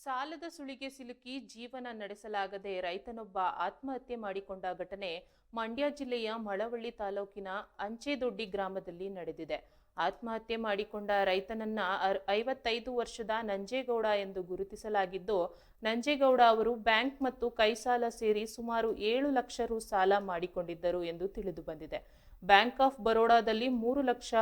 ಸಾಲದ ಸುಳಿಗೆ ಸಿಲುಕಿ ಜೀವನ ನಡೆಸಲಾಗದೆ ರೈತನೊಬ್ಬ ಆತ್ಮಹತ್ಯೆ ಮಾಡಿಕೊಂಡ ಘಟನೆ ಮಂಡ್ಯ ಜಿಲ್ಲೆಯ ಮಳವಳ್ಳಿ ತಾಲೂಕಿನ ಅಂಚೆದೊಡ್ಡಿ ಗ್ರಾಮದಲ್ಲಿ ನಡೆದಿದೆ. ಆತ್ಮಹತ್ಯೆ ಮಾಡಿಕೊಂಡ ರೈತನನ್ನ ಐವತ್ತೈದು ವರ್ಷದ ನಂಜೇಗೌಡ ಎಂದು ಗುರುತಿಸಲಾಗಿದ್ದು, ನಂಜೇಗೌಡ ಅವರು ಬ್ಯಾಂಕ್ ಮತ್ತು ಕೈ ಸಾಲ ಸೇರಿ ಸುಮಾರು ಏಳು ಲಕ್ಷ ರು ಸಾಲ ಮಾಡಿಕೊಂಡಿದ್ದರು ಎಂದು ತಿಳಿದು ಬಂದಿದೆ. ಬ್ಯಾಂಕ್ ಆಫ್ ಬರೋಡಾದಲ್ಲಿ ಮೂರು ಲಕ್ಷ,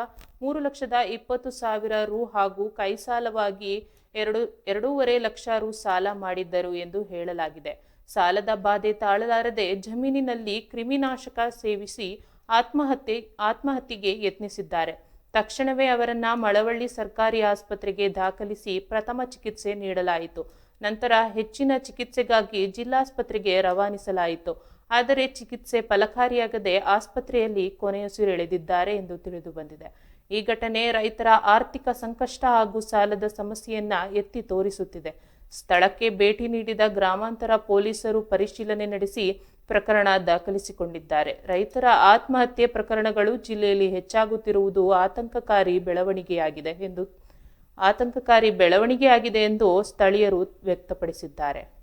ಮೂರು ಲಕ್ಷದ ಇಪ್ಪತ್ತು ಸಾವಿರ ರು ಹಾಗೂ ಕೈ ಸಾಲವಾಗಿ ಎರಡು, ಎರಡೂವರೆ ಲಕ್ಷ ರು ಸಾಲ ಮಾಡಿದ್ದರು ಎಂದು ಹೇಳಲಾಗಿದೆ. ಸಾಲದ ಬಾಧೆ ತಾಳಲಾರದೆ ಜಮೀನಿನಲ್ಲಿ ಕ್ರಿಮಿನಾಶಕ ಸೇವಿಸಿ ಆತ್ಮಹತ್ಯೆ, ಆತ್ಮಹತ್ಯೆಗೆ ಯತ್ನಿಸಿದ್ದಾರೆ. ತಕ್ಷಣವೇ ಅವರನ್ನ ಮಳವಳ್ಳಿ ಸರ್ಕಾರಿ ಆಸ್ಪತ್ರೆಗೆ ದಾಖಲಿಸಿ ಪ್ರಥಮ ಚಿಕಿತ್ಸೆ ನೀಡಲಾಯಿತು. ನಂತರ ಹೆಚ್ಚಿನ ಚಿಕಿತ್ಸೆಗಾಗಿ ಜಿಲ್ಲಾಸ್ಪತ್ರೆಗೆ ರವಾನಿಸಲಾಯಿತು. ಆದರೆ ಚಿಕಿತ್ಸೆ ಫಲಕಾರಿಯಾಗದೆ ಆಸ್ಪತ್ರೆಯಲ್ಲಿ ಕೊನೆಯುಸಿರೆಳೆದಿದ್ದಾರೆ ಎಂದು ತಿಳಿದು ಬಂದಿದೆ. ಈ ಘಟನೆ ರೈತರ ಆರ್ಥಿಕ ಸಂಕಷ್ಟ ಹಾಗೂ ಸಾಲದ ಸಮಸ್ಯೆಯನ್ನ ಎತ್ತಿ ತೋರಿಸುತ್ತಿದೆ. ಸ್ಥಳಕ್ಕೆ ಭೇಟಿ ನೀಡಿದ ಗ್ರಾಮಾಂತರ ಪೊಲೀಸರು ಪರಿಶೀಲನೆ ನಡೆಸಿ ಪ್ರಕರಣ ದಾಖಲಿಸಿಕೊಂಡಿದ್ದಾರೆ. ರೈತರ ಆತ್ಮಹತ್ಯೆ ಪ್ರಕರಣಗಳು ಜಿಲ್ಲೆಯಲ್ಲಿ ಹೆಚ್ಚಾಗುತ್ತಿರುವುದು ಆತಂಕಕಾರಿ ಬೆಳವಣಿಗೆಯಾಗಿದೆ ಎಂದು, ಆತಂಕಕಾರಿ ಬೆಳವಣಿಗೆಯಾಗಿದೆ ಎಂದು ಸ್ಥಳೀಯರು ವ್ಯಕ್ತಪಡಿಸಿದ್ದಾರೆ.